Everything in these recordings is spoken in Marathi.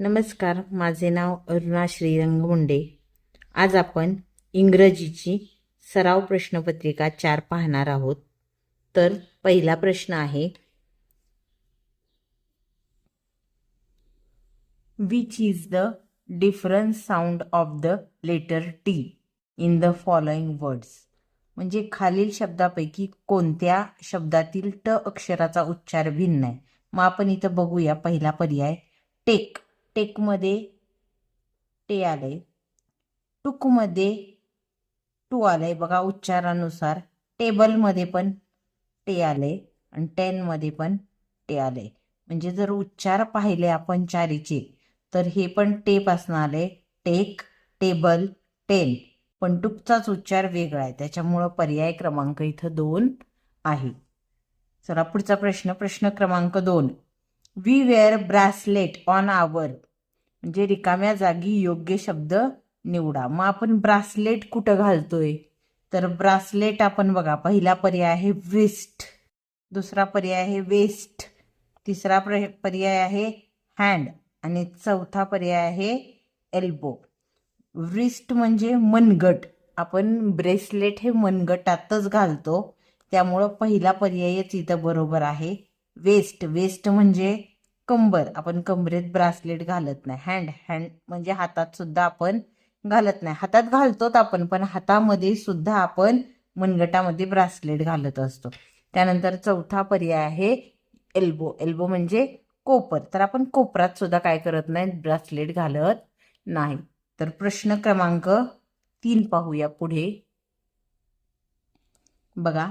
नमस्कार माझे नाव अरुणा श्रीरंग मुंडे आज आपण इंग्रजीची सराव प्रश्नपत्रिका चार पाहणार आहोत. तर पहिला प्रश्न आहे which is the difference sound of the letter T in the following words म्हणजे खालील शब्दापैकी कोणत्या शब्दातील ट अक्षराचा उच्चार भिन्न आहे? मग आपण इथं बघूया पहिला पर्याय टेक टेकमध्ये टे आले टुकमध्ये टू आलंय. बघा उच्चारानुसार टेबलमध्ये पण टे आलंय आणि टेनमध्ये पण टे आलंय. म्हणजे जर उच्चार पाहिले आपण चारीचे तर हे पण टेपासनं आले टेक टेबल टेन. पण टुकचाच उच्चार वेगळा आहे. त्याच्यामुळं पर्याय क्रमांक इथं दोन आहे. चला पुढचा प्रश्न. प्रश्न क्रमांक दोन. We wear bracelet on our म्हणजे रिकाम्या जागी योग्य शब्द निवडा. मग आपण ब्रासलेट कुठं घालतोय? तर ब्रासलेट आपण बघा पहिला पर्याय आहे विस्ट दुसरा पर्याय आहे वेस्ट. तिसरा प्र पर्याय आहे हँड. आणि चौथा पर्याय आहे एल्बो. व्रिस्ट म्हणजे मनगट. आपण ब्रेसलेट हे मनगटातच घालतो. त्यामुळं पहिला पर्यायच इथं बरोबर आहे वेस्ट. वेस्ट म्हणजे कंबर आपण कंबरेत ब्रासलेट घालत नाही. हँड हँड म्हणजे हातात सुद्धा आपण घालत नाही. हातात घालतोच आपण पण हातामध्ये सुद्धा आपण मनगटामध्ये ब्रासलेट घालत असतो. त्यानंतर चौथा पर्याय आहे एल्बो एल्बो म्हणजे कोपर. तर आपण कोपरात सुद्धा काय करत नाही ब्रासलेट घालत नाही. तर प्रश्न क्रमांक तीन पाहूया पुढे. बघा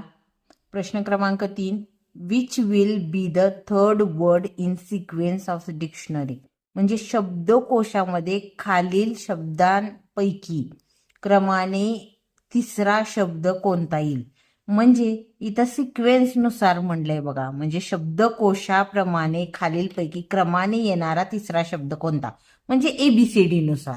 प्रश्न क्रमांक तीन. Which will be the third word in sequence of dictionary म्हणजे शब्दकोशामध्ये खालील शब्दांपैकी क्रमाने तिसरा शब्द कोणता येईल? म्हणजे इथं सिक्वेन्सनुसार म्हणलंय बघा. म्हणजे शब्दकोशाप्रमाणे खालीलपैकी क्रमाने येणारा तिसरा शब्द कोणता? म्हणजे ए बी सी डी नुसार.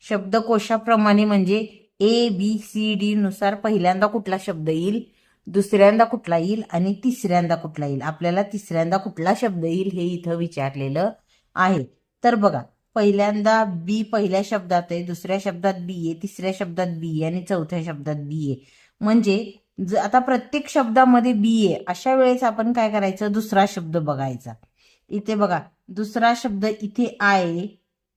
शब्दकोशाप्रमाणे म्हणजे ए बी सी डी नुसार पहिल्यांदा कुठला शब्द येईल? दुसऱ्यांदा कुठला येईल आणि तिसऱ्यांदा कुठला येईल. आपल्याला तिसऱ्यांदा कुठला शब्द येईल हे इथं विचारलेलं आहे. तर बघा पहिल्यांदा बी पहिल्या शब्दात आहे दुसऱ्या शब्दात बी आहे तिसऱ्या शब्दात बी आहे आणि चौथ्या शब्दात बी आहे. म्हणजे ज आता प्रत्येक शब्दामध्ये बी आहे अशा वेळेस आपण काय करायचं? दुसरा शब्द बघायचा. इथे बघा दुसरा शब्द इथे आय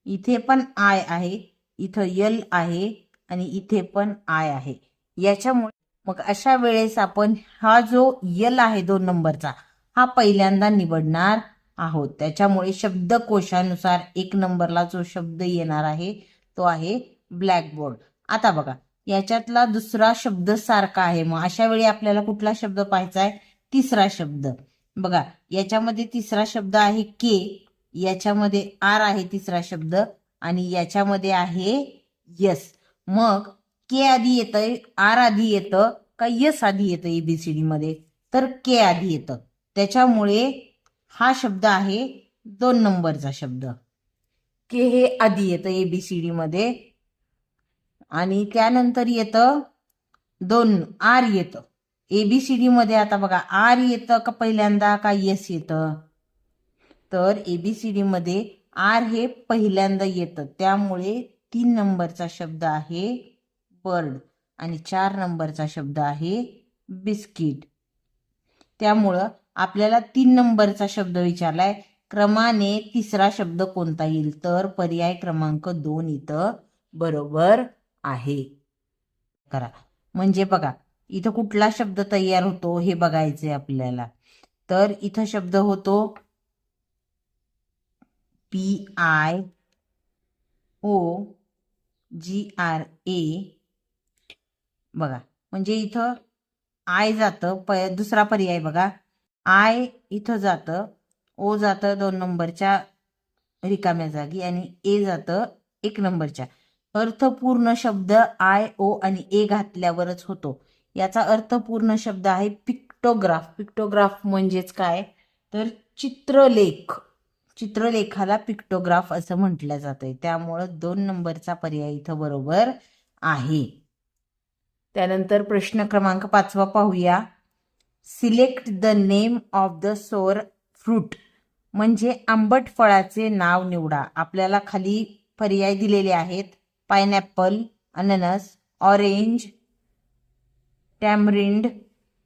इथे पण आय आहे इथं यल आहे आणि इथे पण आय आहे. याच्यामुळे मग अशा वेळेस आपण हा जो यल आहे दोन नंबरचा हा पहिल्यांदा निवडणार आहोत. त्याच्यामुळे शब्दकोशानुसार एक नंबरला जो शब्द येणार आहे तो आहे ब्लॅकबोर्ड आता बघा याच्यातला दुसरा शब्द सारखा आहे. मग अशा वेळी आपल्याला कुठला शब्द पाहायचा आहे? तिसरा शब्द. बघा याच्यामध्ये तिसरा शब्द आहे के याच्यामध्ये आर आहे तिसरा शब्द आणि याच्यामध्ये आहे यस मग के आधी येतंय आर आधी येतं का यस आधी येतं एबीसीडी मध्ये तर के आधी येतं. त्याच्यामुळे हा शब्द आहे दोन नंबरचा शब्द. के हे आधी येतं एबीसीडी मध्ये आणि त्यानंतर येतं दोन आर येतं. एबीसीडी मध्ये आता बघा आर येतं का पहिल्यांदा का यस येतं? तर एबीसीडी मध्ये आर हे पहिल्यांदा येतं. त्यामुळे तीन नंबरचा शब्द आहे बर्ड आणि चार नंबरचा शब्द आहे बिस्किट. त्यामुळं आपल्याला तीन नंबरचा शब्द विचारलाय. क्रमाने तिसरा शब्द कोणता येईल? तर पर्याय क्रमांक दोन इथं बरोबर आहे. करा. म्हणजे बघा इथं कुठला शब्द तयार होतो हे बघायचंय आपल्याला. तर इथं शब्द होतो P I O G R A बघा. म्हणजे इथं आय जातं प दुसरा पर्याय बघा. आय इथं जातं ओ जातं दोन नंबरच्या रिकाम्या जागी आणि ए जातं एक नंबरच्या. अर्थपूर्ण शब्द आय ओ आणि ए घातल्यावरच होतो. याचा अर्थपूर्ण शब्द आहे पिक्टोग्राफ पिक्टोग्राफ म्हणजेच काय? तर चित्रलेख. चित्रलेखाला पिक्टोग्राफ असं म्हटलं जातंय. त्यामुळं दोन नंबरचा पर्याय इथं बरोबर आहे. त्यानंतर प्रश्न क्रमांक पाचवा पाहूया. Select the name of the sour fruit म्हणजे आंबट फळाचे नाव निवडा. आपल्याला खाली पर्याय दिलेले आहेत. पायनॅपल अननस ऑरेंज टॅमरिंड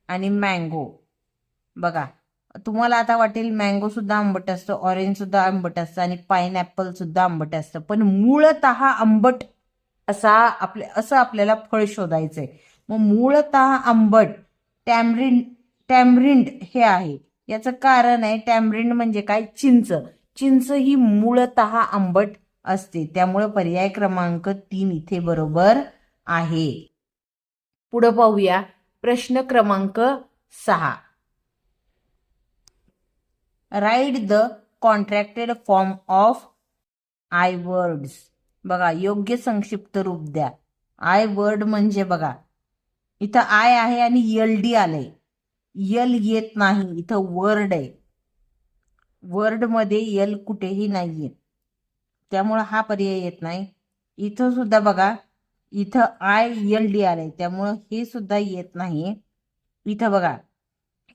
आणि मँगो बघा तुम्हाला आता वाटेल मँगो सुद्धा आंबट असतं ऑरेंज सुद्धा आंबट असतं आणि पायनॅपल सुद्धा आंबट असतं. पण मूळतः आंबट असा आपल्या असं आपल्याला फळ शोधायचंय. मग मूळत आंबट टॅमरिंड टॅमरिंड हे आहे. याचं कारण आहे टॅमरिंड म्हणजे काय? चिंच. चिंच ही मूळत आंबट असते. त्यामुळे पर्याय क्रमांक तीन इथे बरोबर आहे. पुढे पाहूया. प्रश्न क्रमांक सहा. Write the contracted form of I words बघा योग्य संक्षिप्त रूप द्या. आय वर्ड म्हणजे बघा इथं आय आहे आणि यल डी आलंय. यल येत नाही इथं वर्ड आहे. वर्डमध्ये यल कुठेही नाहीये. त्यामुळं हा पर्याय येत नाही. इथं सुद्धा बघा इथं आय यल डी आलंय त्यामुळं हे सुद्धा येत नाही इथं बघा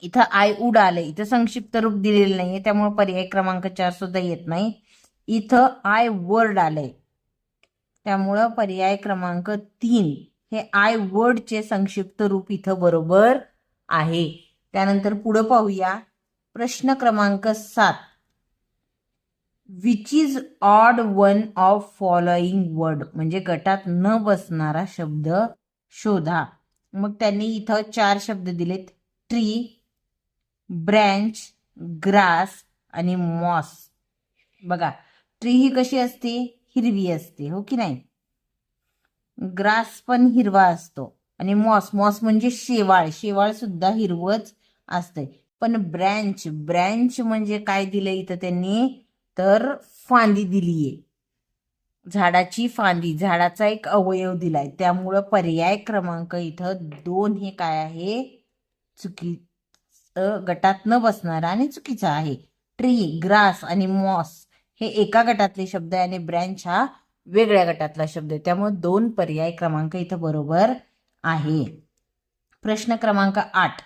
इथं आय उड आलंय इथं संक्षिप्त रूप दिलेलं नाहीये त्यामुळे पर्याय क्रमांक चार सुद्धा येत नाही. इथं आय वर्ड आलंय. त्यामुळं पर्याय क्रमांक तीन हे आय वर्डचे संक्षिप्त रूप इथं बरोबर आहे. त्यानंतर पुढं पाहूया. प्रश्न क्रमांक सात. Which is odd one of following word म्हणजे गटात न बसणारा शब्द शोधा. मग त्यांनी इथं चार शब्द दिलेत. ट्री ब्रँच ग्रास आणि मॉस बघा ट्री ही कशी असते? हिरवी असते हो की नाही? ग्रास पण हिरवा असतो. आणि मॉस मॉस म्हणजे शेवाळ शेवाळ सुद्धा हिरवच असते पण ब्रँच ब्रँच म्हणजे काय दिलं इथं त्यांनी? तर फांदी दिलीये. झाडाची फांदी झाडाचा एक अवयव दिलाय. त्यामुळं पर्याय क्रमांक इथं दोन हे काय आहे? चुकी गटात न बसणारा आणि चुकीचा आहे. ट्री ग्रास आणि मॉस. हे एका गटातले शब्द आहे आणि ब्रँच हा वेगळ्या गटातला शब्द आहे. त्यामुळे दोन पर्याय क्रमांक इथं बरोबर आहे. प्रश्न क्रमांक आठ.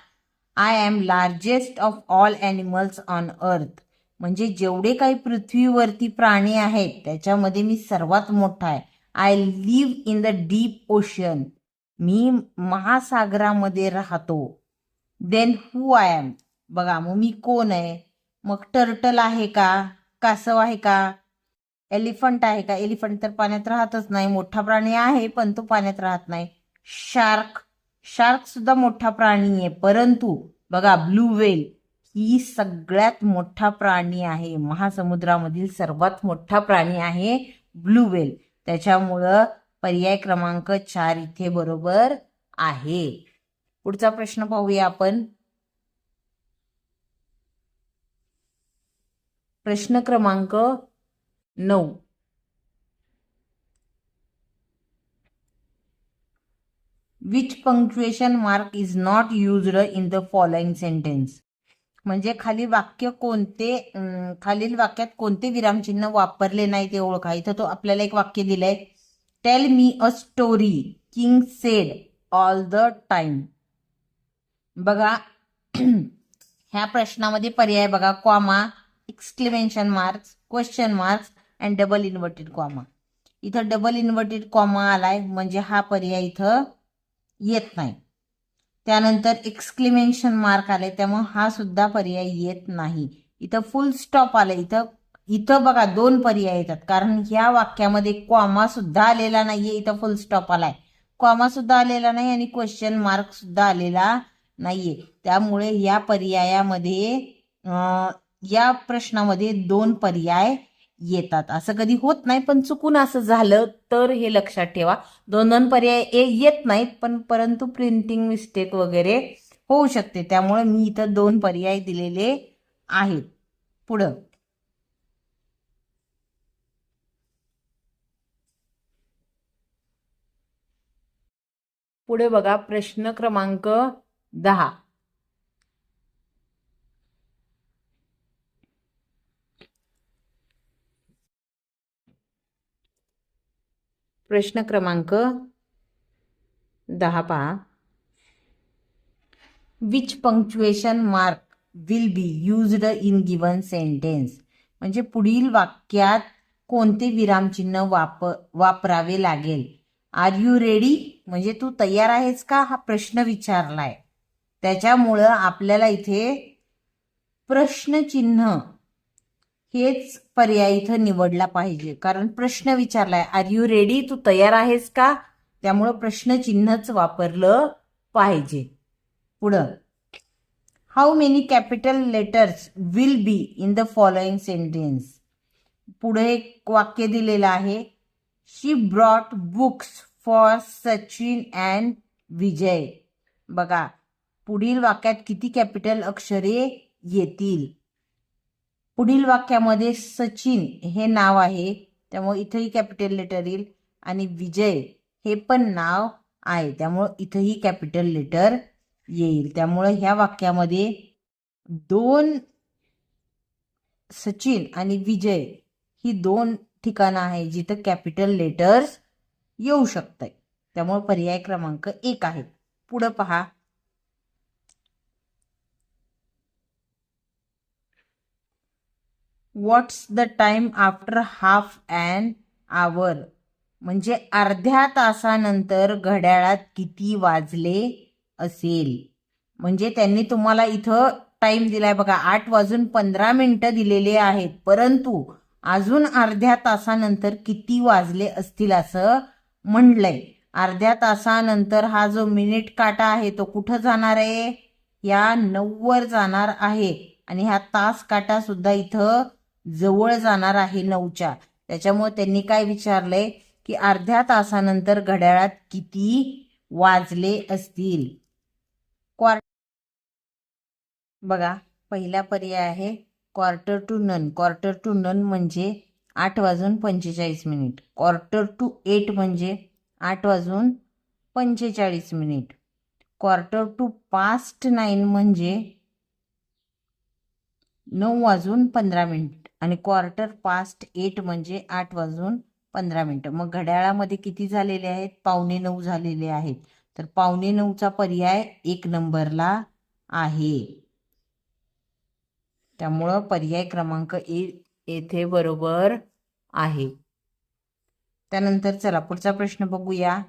I am largest of all animals on earth म्हणजे जेवढे काही पृथ्वीवरती प्राणी आहेत त्याच्यामध्ये मी सर्वात मोठा आहे. I live in the deep ocean मी महासागरामध्ये राहतो. देन हू आय एम बघा मग मी कोण आहे? मग टर्टल आहे का? कासव आहे का? एलिफंट आहे का? एलिफंट तर पाण्यात राहतच नाही. मोठा प्राणी आहे पण तो पाण्यात राहत नाही. शार्क. शार्क सुद्धा मोठा प्राणी आहे. परंतु बघा ब्लू वेल ही सगळ्यात मोठा प्राणी आहे. महासमुद्रामधील सर्वात मोठा प्राणी आहे ब्लू वेल त्याच्यामुळं पर्याय क्रमांक चार इथे बरोबर आहे. पुढचा प्रश्न पाहूया आपण. प्रश्न क्रमांक नऊ. Which punctuation mark is not used in the following sentence म्हणजे खाली वाक्य कोणते खालील वाक्यात कोणते विरामचिन्ह वापरले नाही ते ओळखा. इथं तो आपल्याला एक वाक्य दिलंय. Tell me a story king said all the time बघा ह्या प्रश्नामध्ये पर्याय बघा comma exclamation marks question marks and double inverted comma इथं डबल इन्व्हर्टेड कॉमा आलाय म्हणजे हा पर्याय इथं येत नाही. त्यानंतर एक्सक्लेमेशन मार्क आले त्यामुळे हा सुद्धा पर्याय येत नाही. इथं फुल स्टॉप आलं इथं इथं बघा दोन पर्याय येतात. कारण ह्या वाक्यामध्ये कॉमा सुद्धा आलेला नाहीये इथं फुल स्टॉप आलाय. कॉमा सुद्धा आलेला नाही आणि क्वेश्चन मार्क सुद्धा आलेला नाहीये. त्यामुळे या पर्यायामध्ये या प्रश्नामध्ये दोन पर्याय येतात. असं कधी होत नाही पण चुकून असं झालं तर हे लक्षात ठेवा. दोन दोन पर्याय ए- येत नाहीत पण परंतु प्रिंटिंग मिस्टेक वगैरे होऊ शकते. त्यामुळे मी इथं दोन पर्याय दिलेले आहेत. पुढं. पुढे बघा प्रश्न क्रमांक दहा. प्रश्न क्रमांक दहा पहा. Which punctuation mark will be used in given sentence म्हणजे पुढील वाक्यात कोणते विरामचिन्ह वाप वापरावे लागेल? आर यू रेडी म्हणजे तू तयार आहेस का? हा प्रश्न विचारलाय. त्याच्यामुळं आपल्याला इथे प्रश्नचिन्ह हेच पर्याय इथं निवडला पाहिजे. कारण प्रश्न विचारलाय आर यू रेडी तू तयार आहेस का? त्यामुळं प्रश्नचिन्हच वापरलं पाहिजे. पुढं. How many capital letters will be in the following sentence पुढे एक वाक्य दिलेलं आहे. She brought books for Sachin and Vijay बघा पुढील वाक्यात किती कॅपिटल अक्षरे येतील? पुढील वाक्यामध्ये सचिन हे नाव आहे. त्यामुळे इथंही कॅपिटल लेटर येईल आणि विजय हे पण नाव आहे. त्यामुळं इथंही कॅपिटल लेटर येईल. त्यामुळं ह्या वाक्यामध्ये दोन सचिन आणि विजय ही दोन ठिकाणं आहे जिथं कॅपिटल लेटर्स येऊ शकतात त्यामुळे पर्याय क्रमांक एक आहे. पुढं पहा. What's the time after half an hour म्हणजे अर्ध्या तासानंतर घड्याळात किती वाजले असेल? म्हणजे त्यांनी तुम्हाला इथं टाइम दिलाय. बघा आठ वाजून पंधरा मिनिटं दिलेले आहेत. परंतु अजून अर्ध्या तासानंतर किती वाजले असतील असं म्हणलंय. अर्ध्या तासानंतर हा जो मिनिट काटा आहे तो कुठं जाणार आहे? या नऊवर जाणार आहे. आणि हा तास काटा सुद्धा इथं जवळ जाणार आहे नऊच्या. त्याच्यामुळे त्यांनी काय विचारलंय की अर्ध्या तासानंतर घड्याळात किती वाजले असतील? क्वार बघा पहिला पर्याय आहे quarter to nine. Quarter to nine म्हणजे आठ वाजून पंचेचाळीस मिनिट. क्वार्टर टू एट म्हणजे आठ वाजून पंचेचाळीस minute. Quarter to past nine म्हणजे नऊ वाजून पंधरा मिनिट. आणि क्वार्टर पास्ट एट म्हणजे आठ वाजून पंधरा मिनटं. मग घड्याळामध्ये किती झालेले आहेत? पावणे नऊ झालेले आहेत. तर पावणे नऊचा पर्याय एक नंबरला आहे. त्यामुळं पर्याय क्रमांक ए येथे बरोबर आहे. त्यानंतर चला पुढचा प्रश्न बघूया.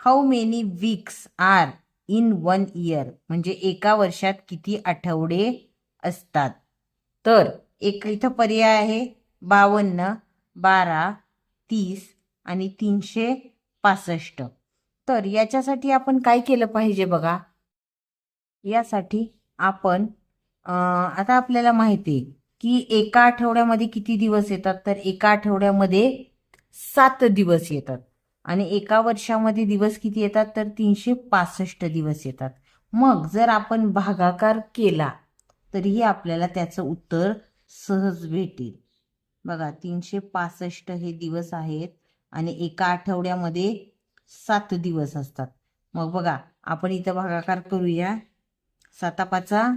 How many weeks are in one year म्हणजे एका वर्षात किती आठवडे असतात? तर एक इथं पर्याय आहे बावन्न बारा तीस आणि तीनशे पासष्ट. तर याच्यासाठी आपण काय केलं पाहिजे बघा? यासाठी आपण आता आपल्याला माहिती आहे की एका आठवड्यामध्ये किती दिवस येतात? तर एका आठवड्यामध्ये सात दिवस येतात. आणि एका वर्षामध्ये दिवस किती येतात? तर तीनशे पासष्ट दिवस येतात. मग जर आपण भागाकार केला तरीही आपल्याला त्याचं उत्तर सहज भेटेल. बघा तीनशे पासष्ट हे दिवस आहेत आणि एका आठवड्यामध्ये सात दिवस असतात. मग बघा आपण इथं भागाकार करूया. सातापाचा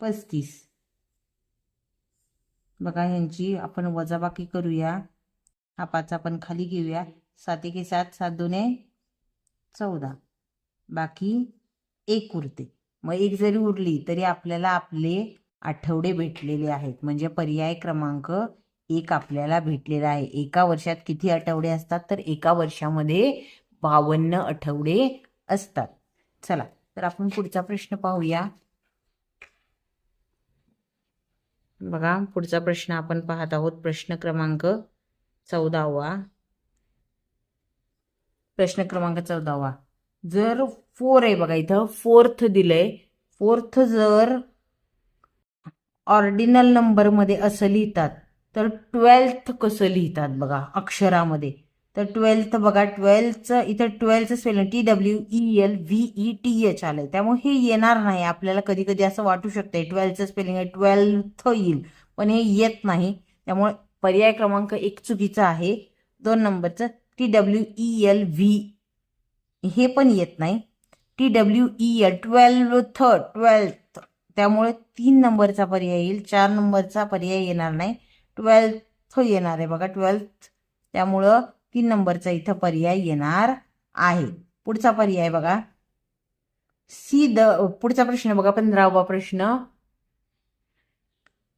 पस्तीस. बघा ह्यांची आपण वजाबाकी करूया. हा पाच आपण खाली घेऊया. सात एके सात सात दोने चौदा. बाकी एक उरते. मग एक जरी उरली तरी आपल्याला आपले आठवडे भेटलेले आहेत. म्हणजे पर्याय क्रमांक एक आपल्याला भेटलेला आहे. एका वर्षात किती आठवडे असतात? तर एका वर्षामध्ये बावन्न आठवडे असतात. चला तर आपण पुढचा प्रश्न पाहूया. बघा पुढचा प्रश्न आपण पाहत आहोत. प्रश्न क्रमांक चौदावा. प्रश्न क्रमांक चौदावा. जर फोर आहे बघा इथं. फोर्थ दिलंय. फोर्थ जर ऑर्डिनल नंबरमध्ये असं लिहितात तर ट्वेल्थ कसं लिहितात बघा अक्षरामध्ये. तर ट्वेल्थ बघा ट्वेल्थचं इथं ट्वेल्थचं spelling T W E L V E T H आलंय. त्यामुळे हे येणार नाही. आपल्याला कधी कधी असं वाटू शकतं ट्वेल्थचं स्पेलिंग आहे ट्वेल्थ येईल. पण हे येत नाही. त्यामुळे पर्याय क्रमांक एक चुकीचा आहे. दोन नंबरचं T W E L V हे पण येत नाही. T W E L twelfth twelfth. त्यामुळे तीन नंबरचा पर्याय येईल. चार नंबरचा पर्याय येणार नाही. ट्वेल्थ येणार आहे बघा. ट्वेल्थ त्यामुळं तीन नंबरचा इथं पर्याय येणार आहे. पुढचा पर्याय बघा. सी द पुढचा प्रश्न बघा पंधरावा प्रश्न.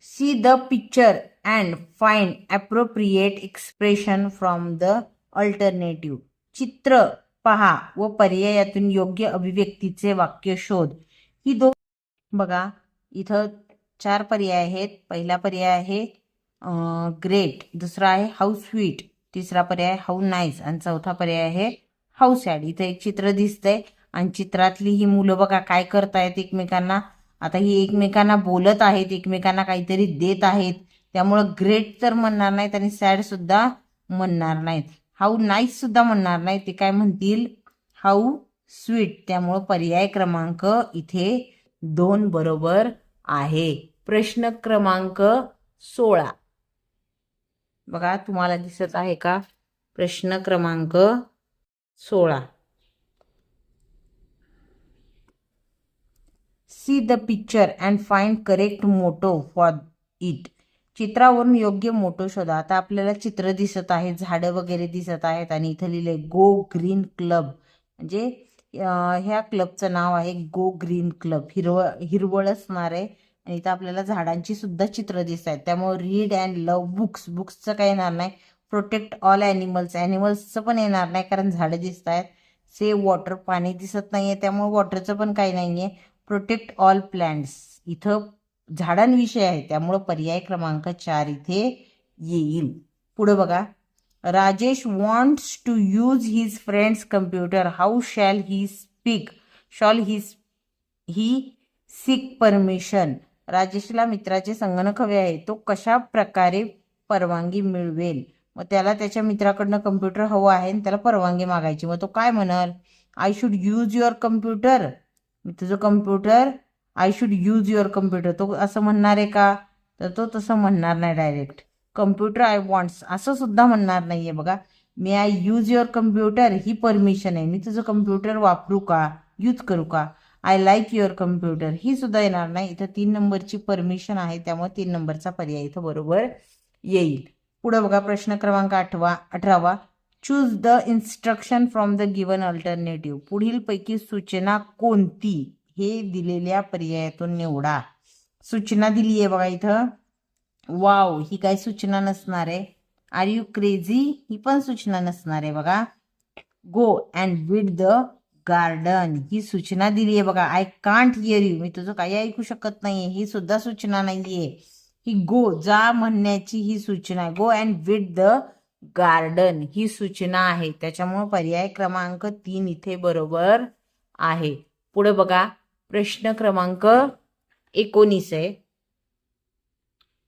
See the picture and find appropriate expression from the alternative चित्र पहा व पर्यायातून योग्य अभिव्यक्तीचे वाक्य शोध. ही दोन बघा इथं चार पर्याय आहेत. पहिला पर्याय आहे ग्रेट दुसरा आहे हाऊ स्वीट तिसरा पर्याय हाऊ नाईस आणि चौथा पर्याय आहे हाऊ सॅड इथं एक चित्र दिसतंय आणि चित्रातली ही मुलं बघा काय करतायत एकमेकांना. आता ही एकमेकांना बोलत आहेत एकमेकांना काहीतरी देत आहेत. त्यामुळं ग्रेट तर म्हणणार नाहीत आणि सॅड सुद्धा म्हणणार नाहीत. हाऊ नाईस सुद्धा म्हणणार नाहीत. ते काय म्हणतील? हाऊ स्वीट त्यामुळं पर्याय क्रमांक इथे दोन बरोबर आहे. प्रश्न क्रमांक सोळा. बघा तुम्हाला दिसत आहे का? प्रश्न क्रमांक सोळा. See the picture and find correct motto for it चित्रावरून योग्य मोटो शोधा. आता आपल्याला चित्र दिसत आहे झाडं वगैरे दिसत आहेत आणि इथं लिहिले गो ग्रीन क्लब म्हणजे ह्या क्लबचं नाव आहे गो ग्रीन क्लब. हिरवळ हिरवळ असणार आहे आणि इथं आपल्याला झाडांची सुद्धा चित्र दिसत आहेत. त्यामुळे रीड अँड लव बुक्स बुक्सचं काही येणार नाही. प्रोटेक्ट ऑल ॲनिमल्स ॲनिमल्सचं पण येणार नाही कारण झाडं दिसत आहेत. से वॉटर पाणी दिसत नाही आहे त्यामुळे वॉटरचं पण काही नाही आहे प्रोटेक्ट ऑल प्लांट्स इथं झाडांविषयी आहे. त्यामुळं पर्याय क्रमांक चार इथे येईल. पुढं बघा. Rajesh wants to use his friend's computer how shall he speak shall he he seek permission राजेशला मित्राचे संगणक हवे आहे. तो कशा प्रकारे परवानगी मिळवेल? मग त्याला त्याच्या मित्राकडनं कम्प्युटर हवं आहे आणि त्याला परवानगी मागायची. मग तो काय म्हणाल? I should use your computer तुझं computer I should use your computer तो असं म्हणणार आहे का? तर तो तसं म्हणणार नाही डायरेक्ट कम्प्युटर आय वॉन्ट्स असं सुद्धा म्हणणार आहे बघा. मी आय यूज युअर कम्प्युटर ही परमिशन आहे. मी तुझं कम्प्युटर वापरू का? यूज करू का? आय लाईक युअर कम्प्युटर ही सुद्धा येणार नाही. इथं तीन नंबरची परमिशन आहे. त्यामुळे तीन नंबरचा पर्याय इथं बरोबर येईल. पुढं बघा प्रश्न क्रमांक आठवा अठरावा. Choose the instruction from the given alternative पुढील पैकी सूचना कोणती? हे दिलेल्या पर्यायातून निवडा. सूचना दिली आहे बघा इथं. वाव ही काही सूचना नसणार आहे. आर यू क्रेझी ही पण सूचना नसणार आहे बघा. Go and weed the garden ही सूचना दिली आहे बघा. आय कांट हिअर यू मी तुझं काही ऐकू शकत नाहीये. ही सुद्धा सूचना नाहीये. ही गो जा म्हणण्याची ही सूचना आहे. Go and weed the garden ही सूचना आहे. त्याच्यामुळे पर्याय क्रमांक तीन इथे बरोबर आहे. पुढे बघा. प्रश्न क्रमांक एकोणीस आहे.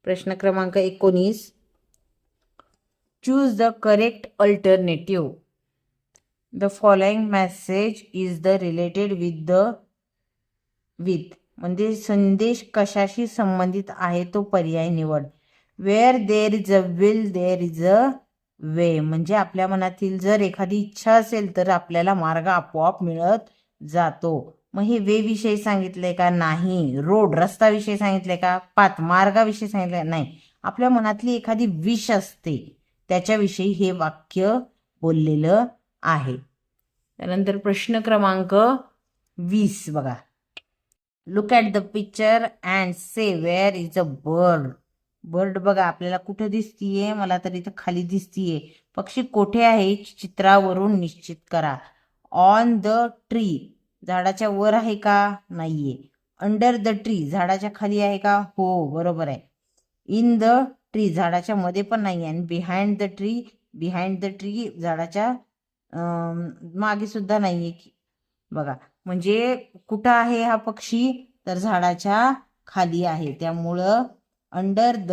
प्रश्न क्रमांक एकोणीस. Choose the correct alternative the following message is the related with the with म्हणजे संदेश कशाशी संबंधित आहे तो पर्याय निवड. Where there is a will there is a way म्हणजे आपल्या मनातील जर एखादी इच्छा असेल तर आपल्याला मार्ग आपोआप मिळत जातो. मग हे वे विषयी सांगितलंय का नाही? रोड रस्ता विषयी सांगितलंय का? पात मार्गाविषयी सांगितलंय नाही. आपल्या मनातली एखादी विष असते त्याच्याविषयी हे वाक्य बोललेलं आहे. त्यानंतर प्रश्न क्रमांक वीस बघा. Look at the picture and say where is a bird bird बघा आपल्याला कुठं दिसतीये? मला तर इथं खाली दिसतीये. पक्षी कोठे आहे चित्रावरून निश्चित करा. ऑन द ट्री झाडाच्या वर आहे का? नाहीये. अंडर द ट्री झाडाच्या खाली आहे का? हो बरोबर आहे. इन द ट्री झाडाच्या मध्ये पण नाही आणि behind the tree behind the tree झाडाच्या मागे सुद्धा नाहीये. की बघा म्हणजे कुठं आहे हा पक्षी? तर झाडाच्या खाली आहे. त्यामुळं अंडर द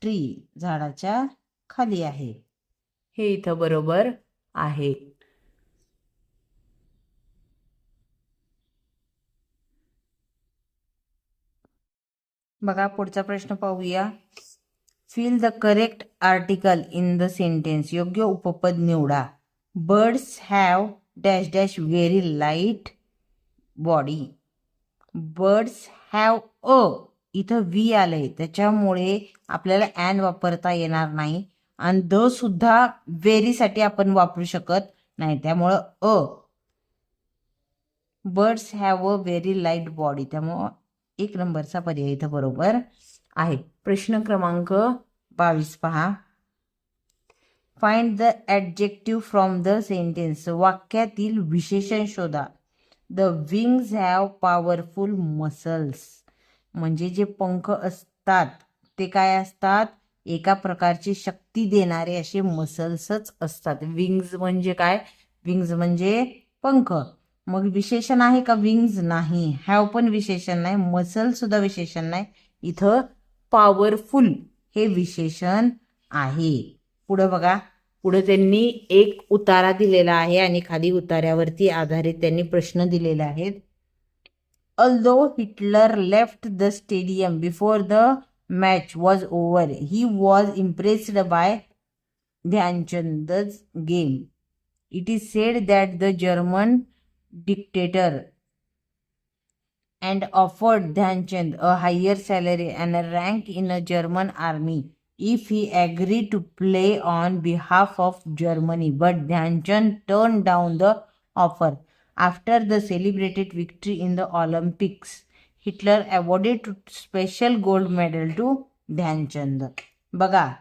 ट्री झाडाच्या खाली आहे. हे इथं बरोबर आहे. बघा पुढचा प्रश्न पाहूया. Fill the correct article in the sentence योग्य उपपद निवडा. Birds have dash dash very light body birds have a इथं व्ही आलंय. त्याच्यामुळे आपल्याला अँड वापरता येणार नाही. आणि द सुद्धा व्हेरीसाठी आपण वापरू शकत नाही. त्यामुळं अ. Birds have a very light body त्यामुळं एक नंबरचा पर्याय इथं बरोबर आहे. प्रश्न क्रमांक बावीस पहा. Find the adjective from the sentence वाक्यातील विशेषण शोधा. The wings have powerful muscles म्हणजे जे पंख असतात ते काय असतात? एका प्रकारची शक्ती देणारे असे मसल्सच असतात. विंग्ज म्हणजे काय? विंग्ज म्हणजे पंख. मग विशेषण आहे का विंग्ज नाही. हॅव पण विशेषण नाही. मसल सुद्धा विशेषण नाही. इथं पॉवरफुल हे विशेषण आहे. पुढं बघा. पुढे त्यांनी एक उतारा दिलेला आहे आणि खाली उतार्यावरती आधारित त्यांनी प्रश्न दिलेले आहेत. Although Hitler left the stadium before the match was over he was impressed by Dhyanchand's game it is said that the German dictator and offered Dhyanchand a higher salary and a rank in a German army if he agreed to play on behalf of Germany. But Dhyanchand turned down the offer. After the celebrated victory in the Olympics, Hitler awarded special gold medal to Dhyanchand. बघा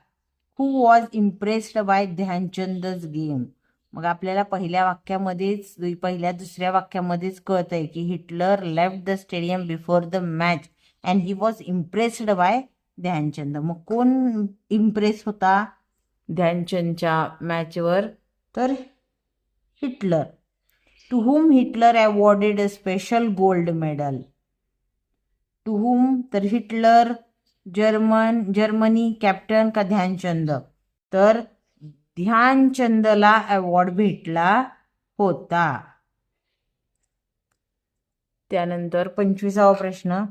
who was impressed by Dhyanchand's game मग आपल्याला पहिल्या वाक्यामध्येच पहिल्या दुसऱ्या वाक्यामध्येच कळत आहे की Hitler left the stadium before the match and he was impressed by Dhyanchand. मग कोण इम्प्रेस होता ध्यानचंदच्या मॅचवर तर Hitler. To whom Hitler awarded a special gold medal to whom तर हिटलर जर्मन जर्मनी कॅप्टन का ध्यानचंद? तर ध्यानचंदला अवॉर्ड भेटला होता. त्यानंतर पंचवीसावा प्रश्न.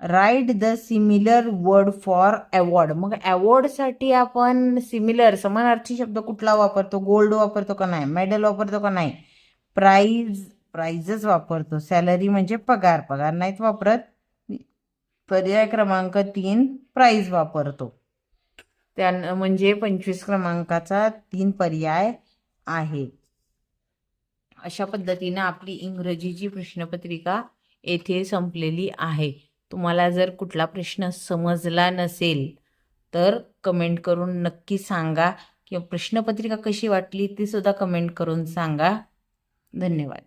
Write the similar word for award मग अवॉर्डसाठी आपण सिमिलर समानार्थी शब्द कुठला वापरतो? गोल्ड वापरतो का नाही? मेडल वापरतो का नाही? प्राईज प्राईजच वापरतो. सॅलरी म्हणजे पगार. पगार नाहीत वापरत. पर्याय क्रमांक तीन प्राईज वापरतो. त्या म्हणजे पंचवीस क्रमांकाचा तीन पर्याय आहे. अशा पद्धतीनं आपली इंग्रजीची प्रश्नपत्रिका येथे संपलेली आहे. तुम्हाला जर कुठला प्रश्न समजला नसेल तर कमेंट करून नक्की सांगा. किंवा प्रश्नपत्रिका कशी वाटली ती सुद्धा कमेंट करून सांगा. धन्यवाद.